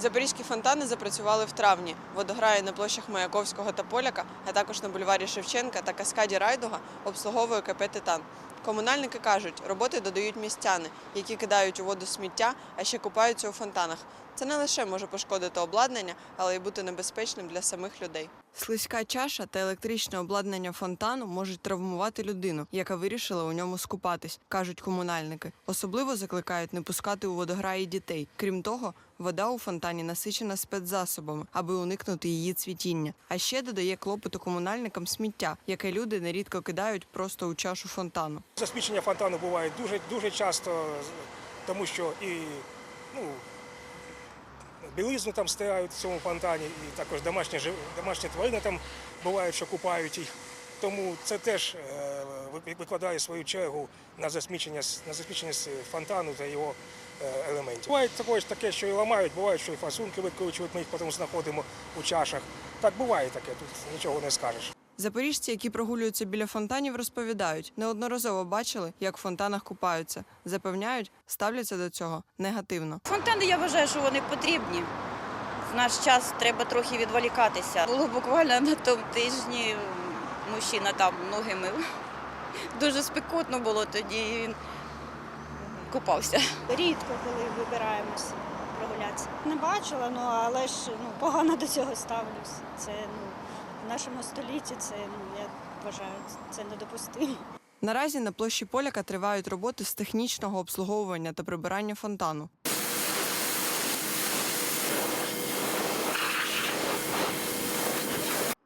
Запорізькі фонтани запрацювали в травні. Водограї на площах Маяковського та Поляка, а також на бульварі Шевченка та каскаді Райдуга обслуговує КП Титан. Комунальники кажуть, роботи додають містяни, які кидають у воду сміття, а ще купаються у фонтанах. Це не лише може пошкодити обладнання, але й бути небезпечним для самих людей. Слизька чаша та електричне обладнання фонтану можуть травмувати людину, яка вирішила у ньому скупатись, кажуть комунальники. Особливо закликають не пускати у водограї дітей. Крім того, вода у фонтані насичена спецзасобами, аби уникнути її цвітіння. А ще додає клопоту комунальникам сміття, яке люди нерідко кидають просто у чашу фонтану. Засмічення фонтану буває дуже, дуже часто, тому що і ну, білизну там стирають в цьому фонтані, і також домашні, домашні тварини там бувають, що купають їх. Тому це теж е, викладає свою чергу на засмічення, на засмічення фонтану та його е, елементів. Буває також таке, що і ламають, буває, що і фасунки викручують, ми їх потім знаходимо у чашах. Так буває таке, тут нічого не скажеш. Запоріжці, які прогулюються біля фонтанів, розповідають, неодноразово бачили, як в фонтанах купаються. Запевняють, ставляться до цього негативно. Фонтани я вважаю, що вони потрібні. В наш час треба трохи відволікатися. Було буквально на тому тижні мужчина там ноги мив. Дуже спекотно було тоді. і Він купався. Рідко, коли вибираємось прогулятися. Не бачила, ну але ж ну, погано до цього ставлюсь. Це ну, нашому столітті це ну, я вважаю, це недопустимо. Наразі на площі Поляка тривають роботи з технічного обслуговування та прибирання фонтану.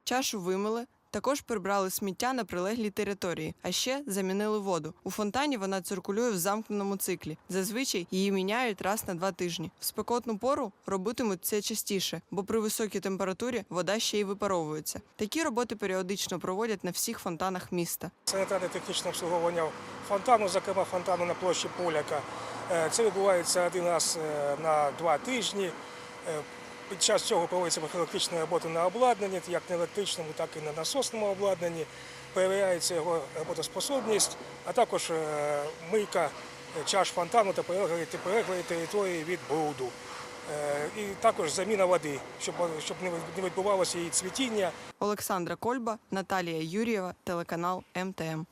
Чашу вимили. Також прибрали сміття на прилеглій території, а ще замінили воду. У фонтані вона циркулює в замкненому циклі. Зазвичай її міняють раз на два тижні. В спекотну пору робитимуть це частіше, бо при високій температурі вода ще й випаровується. Такі роботи періодично проводять на всіх фонтанах міста. санітарне технічне обслуговування фонтану, зокрема фонтану на площі Поляка. Е, Це відбувається один раз е, на два тижні. Е, Під час цього проводяться профілактичні роботи на обладнанні, як на електричному, так і на насосному обладнанні. Перевіряється його роботоспособність, а також е, мийка чаш фонтану та прилеглої території від бруду. Е, І також заміна води, щоб не відбувалося її цвітіння. Олександра Кольба, Наталія Юрієва, телеканал МТМ.